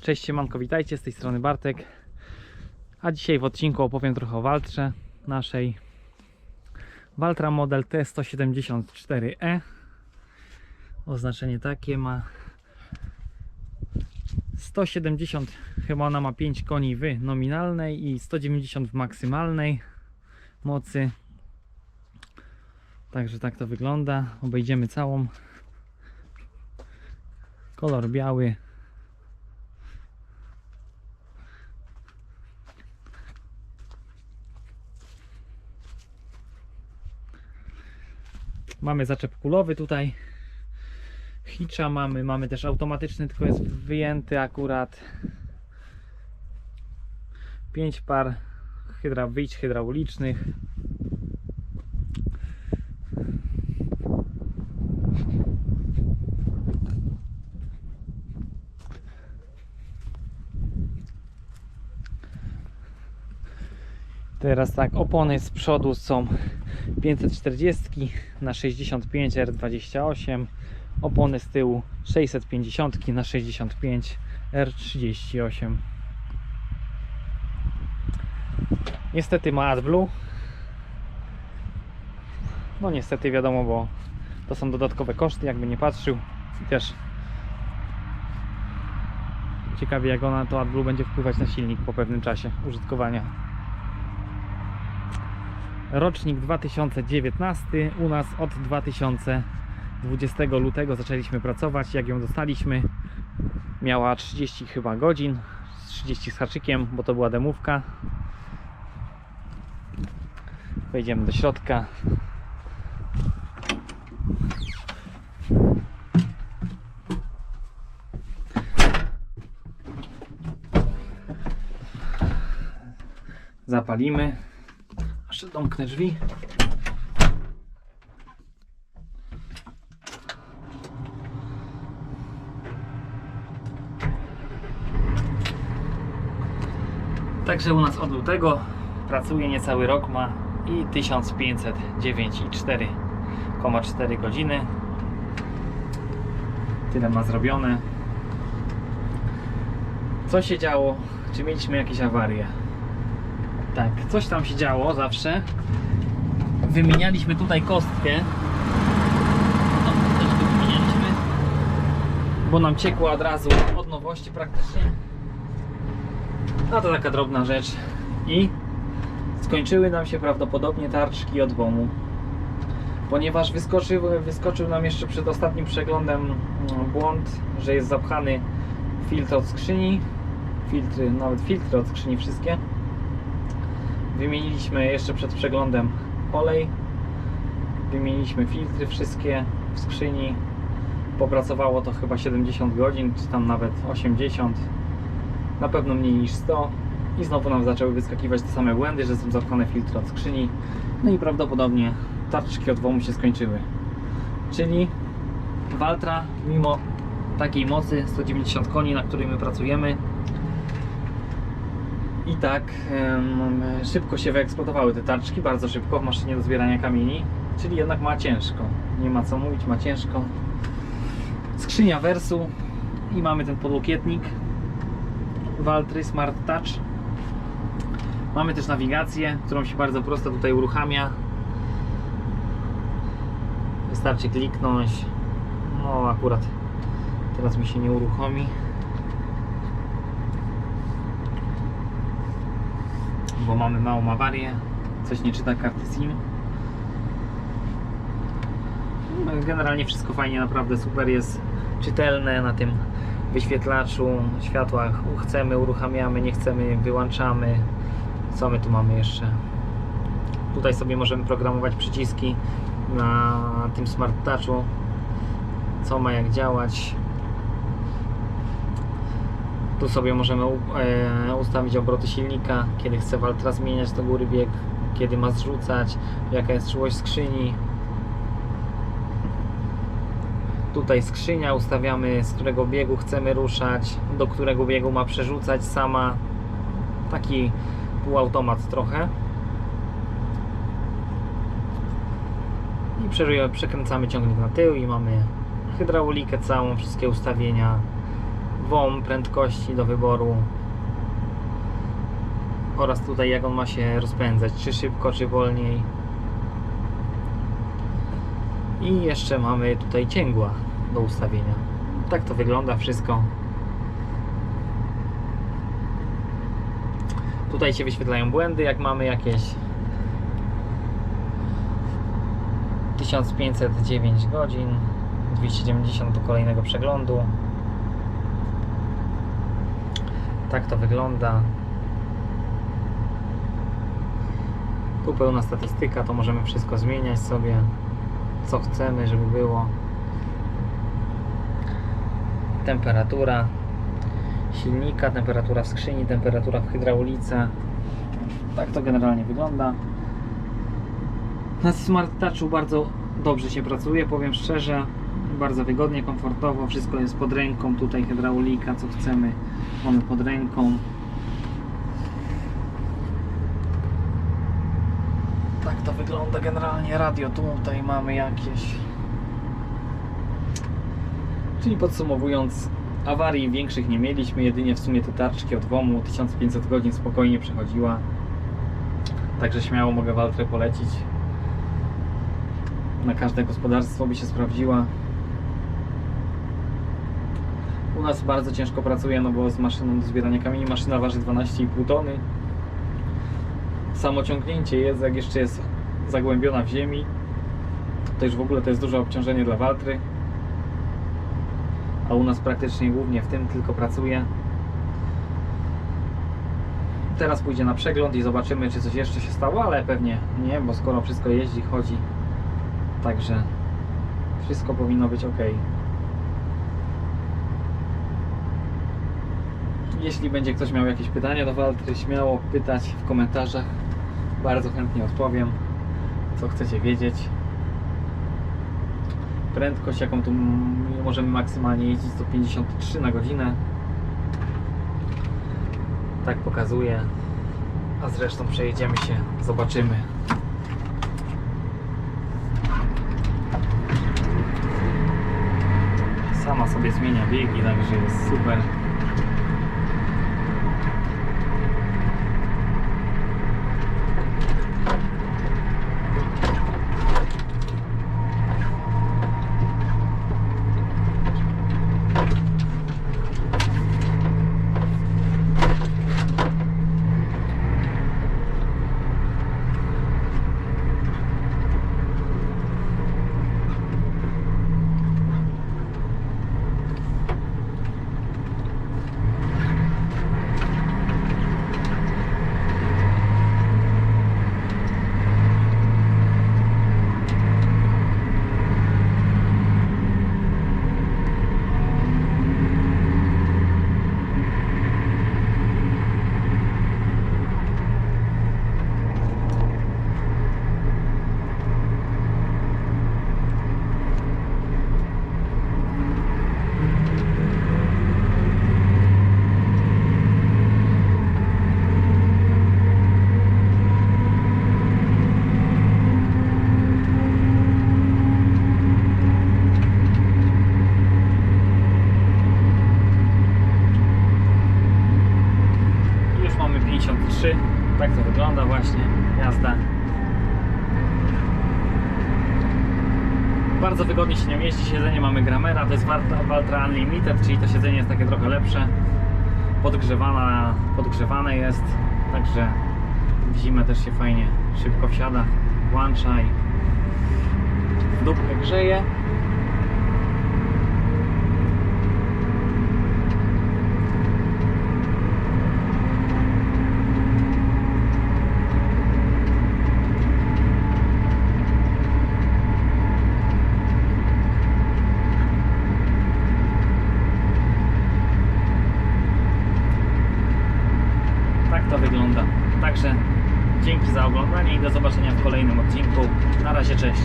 Cześć siemanko, witajcie, z tej strony Bartek. A dzisiaj w odcinku opowiem trochę o Waltrze naszej. Waltra model T174E. Oznaczenie takie ma 170 chyba ona ma 5 koni w nominalnej i 190 w maksymalnej mocy. Także tak to wygląda. Obejdziemy całą. Kolor biały. Mamy zaczep kulowy tutaj. Hitcha mamy, mamy też automatyczny, tylko jest wyjęty akurat. 5 par hydra wyjść hydraulicznych. Teraz tak, opony z przodu są 540 na 65 R28, opony z tyłu 650 na 65 R38. Niestety ma AdBlue. No niestety wiadomo, bo to są dodatkowe koszty, jakby nie patrzył. I też ciekawie jak ona to AdBlue będzie wpływać na silnik po pewnym czasie użytkowania. Rocznik 2019, u nas od 2020 lutego zaczęliśmy pracować. Jak ją dostaliśmy, miała 30 chyba godzin, 30 z haczykiem, bo to była demówka. Wejdziemy do środka. Zapalimy. Jeszcze domknę drzwi. Także u nas od lutego pracuje niecały rok ma i 1509,4,4 godziny. Tyle ma zrobione. Co się działo? Czy mieliśmy jakieś awarie? Tak, coś tam się działo zawsze. Wymienialiśmy tutaj kostkę. No, też tu wymienialiśmy. Bo nam ciekła od razu od nowości praktycznie. A to taka drobna rzecz. I skończyły nam się prawdopodobnie tarczki od WOMu. Ponieważ wyskoczył, wyskoczył nam jeszcze przed ostatnim przeglądem mm, błąd, że jest zapchany filtr od skrzyni. Filtry, nawet filtry od skrzyni wszystkie. Wymieniliśmy jeszcze przed przeglądem olej. Wymieniliśmy filtry wszystkie w skrzyni. Popracowało to chyba 70 godzin, czy tam nawet 80. Na pewno mniej niż 100. I znowu nam zaczęły wyskakiwać te same błędy, że są zapchane filtry od skrzyni. No i prawdopodobnie tarczki od WOMu się skończyły. Czyli Waltra, mimo takiej mocy 190 koni, na której my pracujemy, i tak szybko się wyeksploatowały te tarczki, bardzo szybko w maszynie do zbierania kamieni, czyli jednak ma ciężko. Nie ma co mówić, ma ciężko. Skrzynia Versu i mamy ten podłokietnik Valtry Smart Touch. Mamy też nawigację, którą się bardzo prosto tutaj uruchamia. Wystarczy kliknąć. No akurat teraz mi się nie uruchomi. Bo mamy małą awarię, coś nie czyta karty SIM. No, Generalnie wszystko fajnie, naprawdę super jest czytelne na tym wyświetlaczu, światłach chcemy, uruchamiamy, nie chcemy, wyłączamy. Co my tu mamy jeszcze? Tutaj sobie możemy programować przyciski na tym smart touchu, co ma jak działać. Tu sobie możemy e, ustawić obroty silnika, kiedy chce Waltra zmieniać do góry bieg, kiedy ma zrzucać, jaka jest czułość skrzyni. Tutaj skrzynia, ustawiamy z którego biegu chcemy ruszać, do którego biegu ma przerzucać sama. Taki półautomat trochę. I przekręcamy ciągnik na tył i mamy hydraulikę całą, wszystkie ustawienia WOM prędkości do wyboru oraz tutaj jak on ma się rozpędzać, czy szybko, czy wolniej. I jeszcze mamy tutaj cięgła do ustawienia. Tak to wygląda wszystko. Tutaj się wyświetlają błędy, jak mamy jakieś 1509 godzin, 290 do kolejnego przeglądu. Tak to wygląda. Tu pełna statystyka, to możemy wszystko zmieniać sobie, co chcemy, żeby było. Temperatura silnika, temperatura w skrzyni, temperatura w hydraulice. Tak to generalnie wygląda. Na Smart Touchu bardzo dobrze się pracuje, powiem szczerze. Bardzo wygodnie, komfortowo, wszystko jest pod ręką. Tutaj hydraulika, co chcemy, mamy pod ręką. Tak to wygląda generalnie. Radio tutaj mamy jakieś. Czyli podsumowując, awarii większych nie mieliśmy, jedynie w sumie te tarczki od WOM-u 1500 godzin spokojnie przechodziła. Także śmiało mogę Waltrę polecić. Na każde gospodarstwo by się sprawdziła. U nas bardzo ciężko pracuje, no bo z maszyną do zbierania kamieni maszyna waży 12,5 tony. Samo ciągnięcie jest, jak jeszcze jest zagłębiona w ziemi, to już w ogóle to jest duże obciążenie dla Waltry. A u nas praktycznie głównie w tym tylko pracuje. Teraz pójdzie na przegląd i zobaczymy, czy coś jeszcze się stało, ale pewnie nie, bo skoro wszystko jeździ, chodzi, także wszystko powinno być ok. Jeśli będzie ktoś miał jakieś pytania do Waltry, śmiało pytać w komentarzach. Bardzo chętnie odpowiem, co chcecie wiedzieć. Prędkość, jaką tu możemy maksymalnie jeździć, to 53 na godzinę. Tak pokazuje. A zresztą przejedziemy się, zobaczymy. Sama sobie zmienia biegi, także jest super. Już mamy 53. Tak to wygląda właśnie jazda. Bardzo wygodnie się nią jeździ. Siedzenie mamy Gramera, to jest Valtra Unlimited, czyli to siedzenie jest takie trochę lepsze. Podgrzewana, podgrzewane jest, także w zimę też się fajnie szybko wsiada, włącza i w dupkę grzeje. Tak to wygląda. Także dzięki za oglądanie i do zobaczenia w kolejnym odcinku. Na razie, cześć.